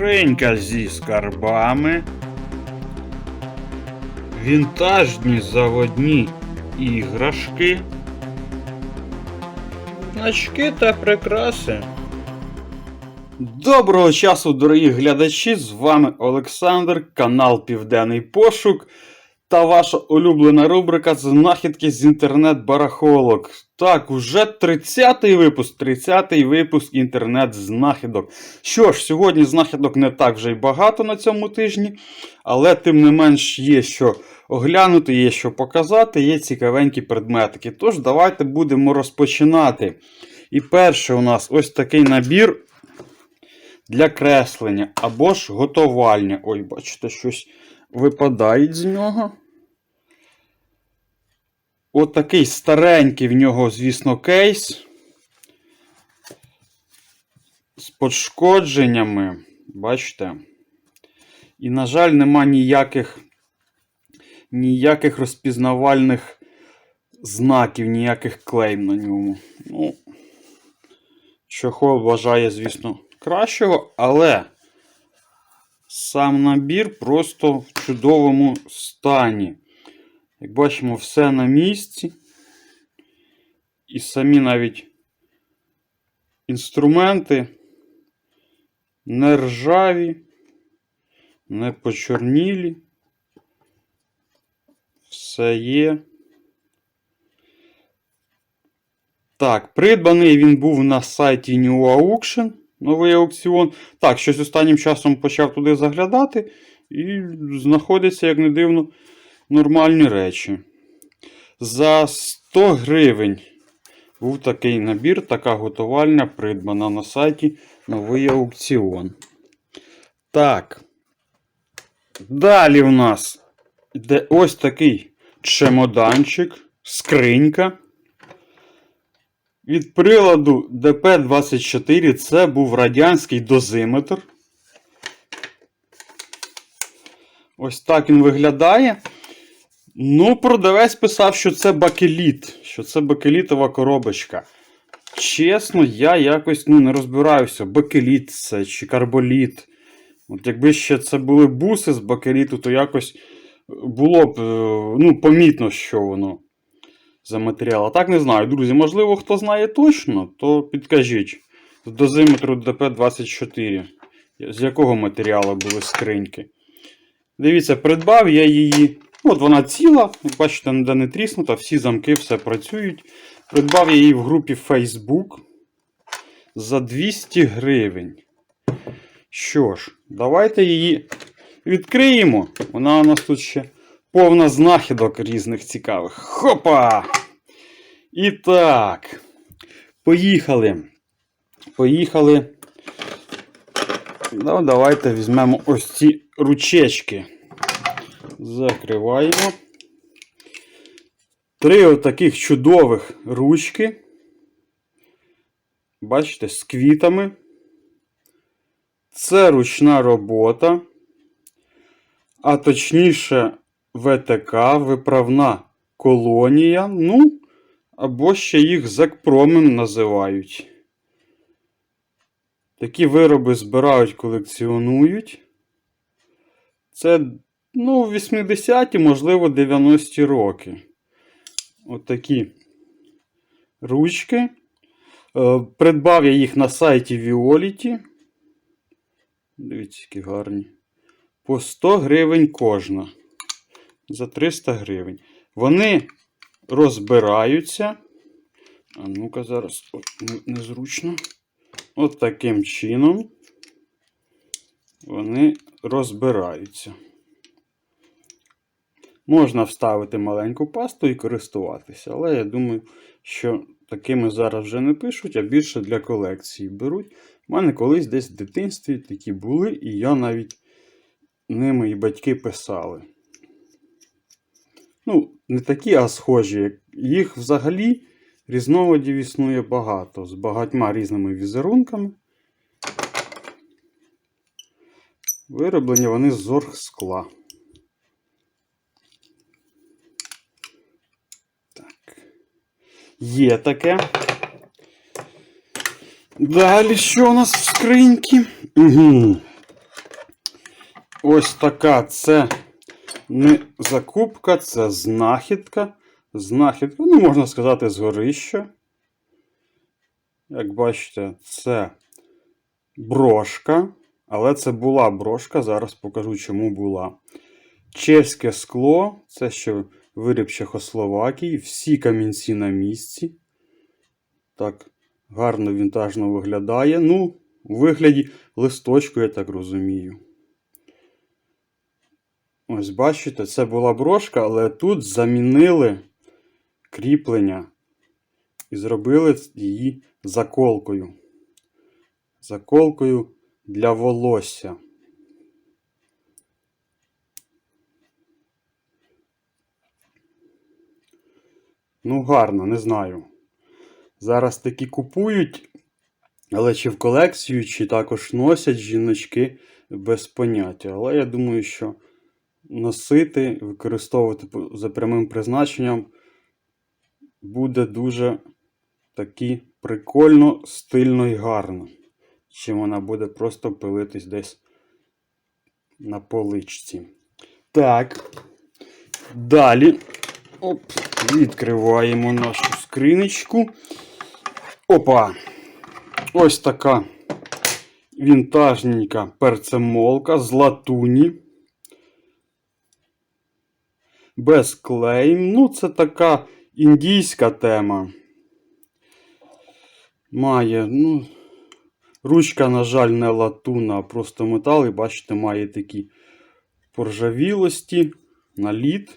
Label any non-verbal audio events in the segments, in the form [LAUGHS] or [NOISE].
Скринька зі скарбами. Вінтажні заводні іграшки. Значки та прикраси. Доброго часу, дорогі глядачі! З вами Олександр, канал Південний Пошук та ваша улюблена рубрика Знахідки з інтернет-барахолок. Так, уже 30-й випуск, 30-й випуск інтернет-знахідок. Що ж, сьогодні знахідок не так вже й багато на цьому тижні, але тим не менш є що оглянути, є що показати, є цікавенькі предметики. Тож, давайте будемо розпочинати. І перше у нас ось такий набір для креслення або ж готувальня. Ой, бачите, щось випадає з нього. Отакий старенький в нього, звісно, кейс. З пошкодженнями. Бачите? І, на жаль, нема ніяких ніяких розпізнавальних знаків, ніяких клейм на ньому. Ну, чохол вважає, звісно, кращого, але сам набір просто в чудовому стані. Як бачимо, все на місці. І самі навіть інструменти не ржаві, не почорнілі. Все є. Так, придбаний він був на сайті New Auction, новий аукціон. Так, щось останнім часом почав туди заглядати і знаходиться, як не дивно, нормальні речі. За 100 гривень був такий набір, така готувальня придбана на сайті Новий аукціон. Так. Далі в нас йде ось такий чемоданчик, скринька. Від приладу ДП-24 це був радянський дозиметр. Ось так він виглядає. Ну, продавець писав, що це бакеліт, що це бакелітова коробочка. Чесно, я якось ну, не розбираюся, бакеліт це чи карболіт. От Якби ще це були буси з бакеліту, то якось було б е, ну, помітно, що воно за матеріал. А так не знаю, друзі. Можливо, хто знає точно, то підкажіть. З дозиметру ДП-24. З якого матеріалу були скриньки? Дивіться, придбав я її. От вона ціла, як бачите, ніде не тріснута, всі замки все працюють. Придбав я її в групі Facebook за 200 гривень. Що ж, давайте її відкриємо. Вона у нас тут ще повна знахідок різних цікавих. Хопа! І так. Поїхали. Поїхали. Ну, давайте візьмемо ось ці ручечки. Закриваємо. Три отаких чудових ручки. Бачите, з квітами. Це ручна робота. А точніше, ВТК, виправна колонія. Ну, або ще їх зекпромем називають. Такі вироби збирають, колекціонують. Це, ну, 80-ті, можливо, 90-ті роки. Отакі ручки. Е, Придбав я їх на сайті Violet. Дивіться, які гарні. По 100 гривень кожна. За 300 гривень. Вони розбираються. А ну-ка, зараз Ой, незручно. От таким чином вони розбираються. Можна вставити маленьку пасту і користуватися, але я думаю, що такими зараз вже не пишуть, а більше для колекції беруть. У мене колись десь в дитинстві такі були, і я навіть ними і батьки писали. Ну, не такі, а схожі. Їх взагалі різновидів існує багато, з багатьма різними візерунками. Вироблені вони з зоргскла. Так. Є таке. Далі що у нас в скриньки? Угу. ось така це не закупка, це знахідка. Знахідка, ну, можна сказати, з горища. Як бачите, це брошка. Але це була брошка. Зараз покажу, чому була. Чеське скло, це ще виріб Чехословакії. Всі камінці на місці. Так, гарно вінтажно виглядає. Ну, у вигляді листочку, я так розумію. Ось бачите, це була брошка, але тут замінили кріплення і зробили її заколкою. Заколкою для волосся. Ну, гарно, не знаю. Зараз такі купують, але чи в колекцію, чи також носять жіночки без поняття. Але я думаю, що носити, використовувати за прямим призначенням буде дуже таки прикольно, стильно і гарно. Чим вона буде просто пилитись десь на поличці. Так. Далі. Оп, відкриваємо нашу скриничку. Опа! Ось така вінтажненька перцемолка з латуні. Без клейм. Ну, це така індійська тема. Має, ну, ручка, на жаль, не латунна, а просто метал. І бачите, має такі поржавілості, наліт.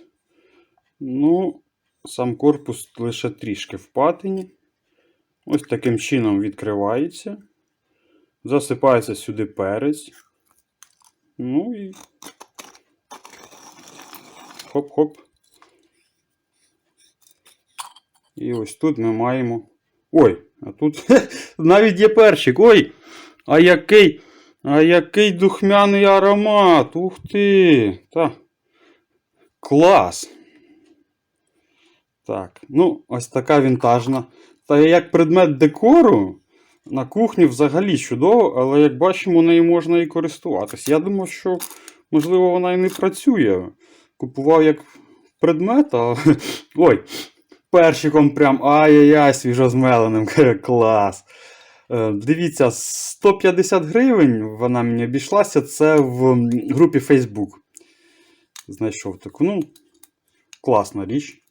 Ну, сам корпус лише трішки в патині. Ось таким чином відкривається. Засипається сюди перець. Ну і. Хоп-хоп. І ось тут ми маємо. Ой, а тут [LAUGHS] навіть є перчик. Ой! А який. А який духмяний аромат! Ух ти! Та. Клас! Так, ну, ось така вінтажна. Та як предмет декору на кухні взагалі чудово, але як бачимо, нею можна і користуватись. Я думав, що, можливо, вона і не працює. Купував як предмет, а. [LAUGHS] Ой, перчиком прям ай-яй-яй, свіжозмеленим. Клас. Е, Дивіться, 150 гривень вона мені обійшлася. Це в групі Facebook. Знайшов таку. Ну, класна річ.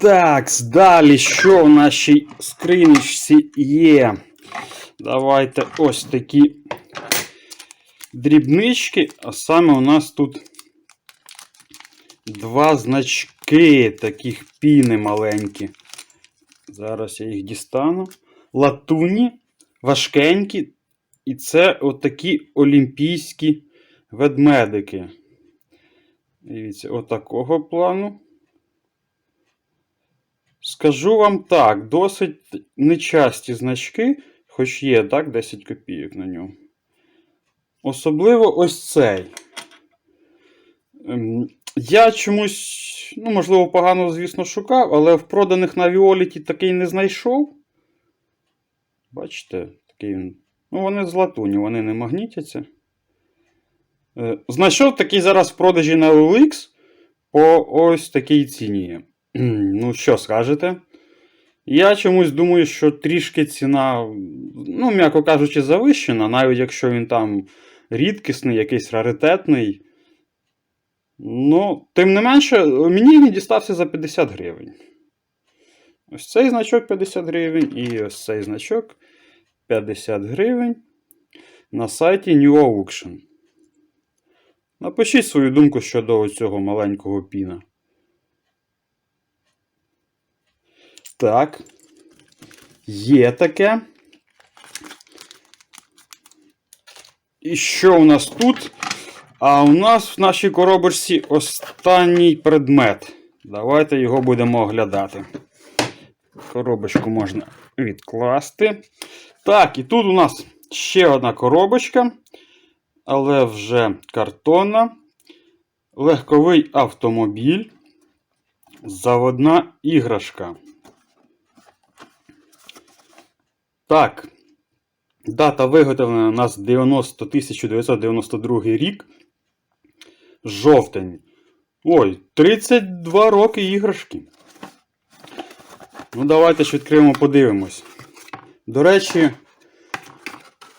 Так, далі, що в нашій скринічці є? Давайте ось такі дрібнички. А саме у нас тут два значки таких піни маленькі. Зараз я їх дістану. Латуні, важкенькі. І це отакі олімпійські ведмедики. Дивіться, отакого плану. Скажу вам так, досить нечасті значки, хоч є так, 10 копійок на ньому. Особливо ось цей. Ем, Я чомусь, ну, можливо, погано, звісно, шукав, але в проданих на Віоліті такий не знайшов. Бачите, такий він. Ну, вони з латуні, вони не магнітяться. Е, Знайшов такий зараз в продажі на OLX по ось такій ціні. Ну, що скажете? Я чомусь думаю, що трішки ціна, ну, м'яко кажучи, завищена, навіть якщо він там рідкісний, якийсь раритетний. Ну, тим не менше, мені він дістався за 50 гривень. Ось цей значок 50 гривень і ось цей значок 50 гривень на сайті New Auction. Напишіть свою думку щодо цього маленького піна. Так. Є таке. І що у нас тут? А у нас в нашій коробочці останній предмет. Давайте його будемо оглядати. Коробочку можна відкласти. Так, і тут у нас ще одна коробочка, але вже картонна. Легковий автомобіль. Заводна іграшка. Так. Дата виготовлена у нас 90 1992 рік. Жовтень. Ой, 32 роки іграшки. Ну, давайте ж відкриємо, подивимось. До речі,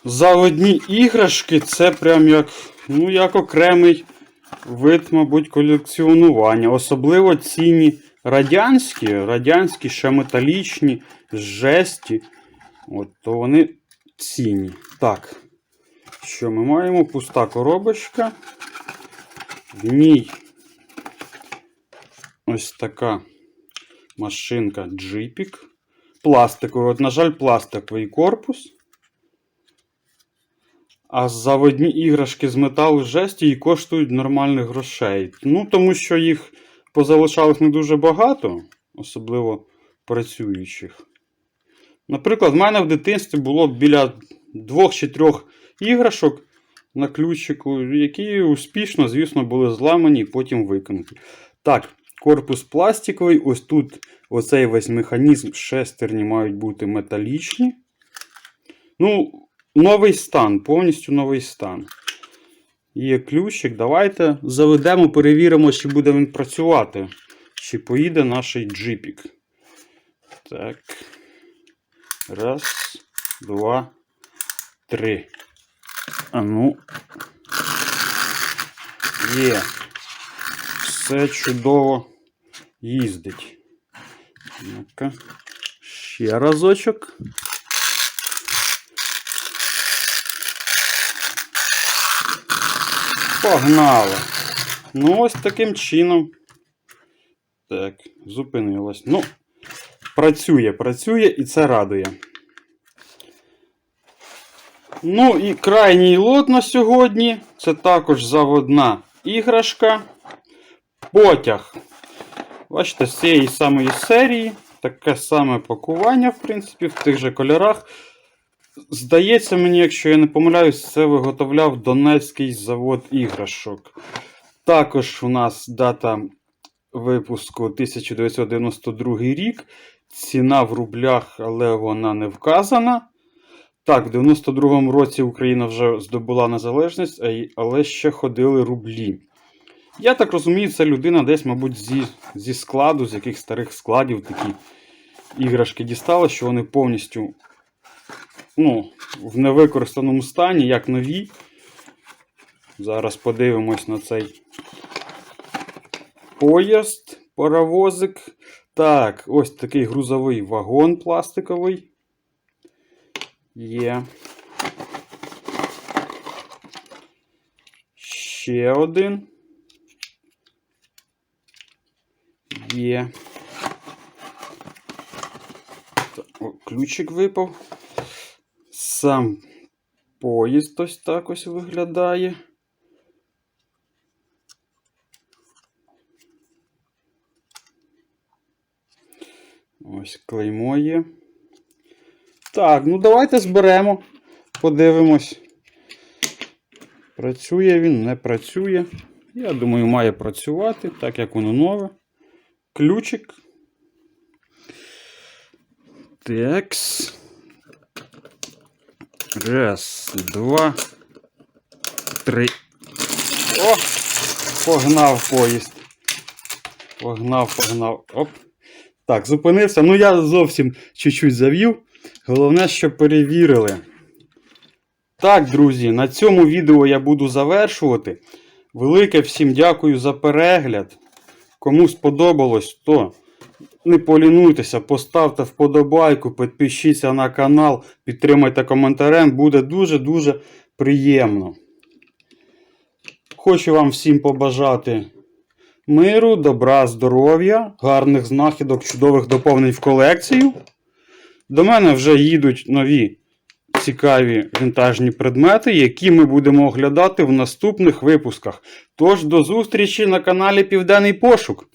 заводні іграшки це прям як, ну, як окремий вид, мабуть, колекціонування. Особливо цінні радянські, радянські ще металічні, жесті. От, то вони цінні. Так. Що ми маємо? Пуста коробочка. В ній ось така машинка джипік. Пластиковий. От, на жаль, пластиковий корпус. А заводні іграшки з металу жесті і коштують нормальних грошей. Ну, тому що їх позалишалось не дуже багато, особливо працюючих. Наприклад, в мене в дитинстві було біля двох чи трьох іграшок на ключику, які успішно, звісно, були зламані і потім викинуті. Так, корпус пластиковий. Ось тут оцей весь механізм, шестерні мають бути металічні. Ну, новий стан, повністю новий стан. Є ключик. Давайте заведемо, перевіримо, чи буде він працювати. Чи поїде наш джипік. Так. Раз, два, три. А ну. Є. Все чудово їздить. Ну-ка. Ще разочок. Погнали. Ну, ось таким чином. Так, зупинилось. Ну, працює, працює і це радує. Ну і крайній лот на сьогодні. Це також заводна іграшка. Потяг. Бачите, з цієї самої серії. Таке саме пакування, в принципі, в тих же кольорах. Здається мені, якщо я не помиляюсь, це виготовляв Донецький завод іграшок. Також у нас дата випуску 1992 рік. Ціна в рублях, але вона не вказана. Так, в 92-му році Україна вже здобула незалежність, але ще ходили рублі. Я так розумію, це людина десь, мабуть, зі, зі складу, з яких старих складів такі іграшки дістали, що вони повністю ну, в невикористаному стані, як нові. Зараз подивимось на цей поїзд, паровозик. Так, ось такий грузовий вагон пластиковий. Є. Ще один. Є. О, ключик випав. Сам поїзд ось так ось виглядає. Ось клеймо є. Так, ну давайте зберемо. Подивимось. Працює він, не працює. Я думаю, має працювати, так як воно нове. Ключик. Текс. Раз, два, три. О! Погнав поїзд. Погнав, погнав. Оп. Так, зупинився. Ну я зовсім чуть-чуть завів. Головне, щоб перевірили. Так, друзі, на цьому відео я буду завершувати. Велике всім дякую за перегляд. Кому сподобалось, то не полінуйтеся, поставте вподобайку, підпишіться на канал, підтримайте коментарем, буде дуже-дуже приємно. Хочу вам всім побажати миру, добра, здоров'я, гарних знахідок, чудових доповнень в колекцію. До мене вже їдуть нові цікаві вінтажні предмети, які ми будемо оглядати в наступних випусках. Тож до зустрічі на каналі Південний Пошук.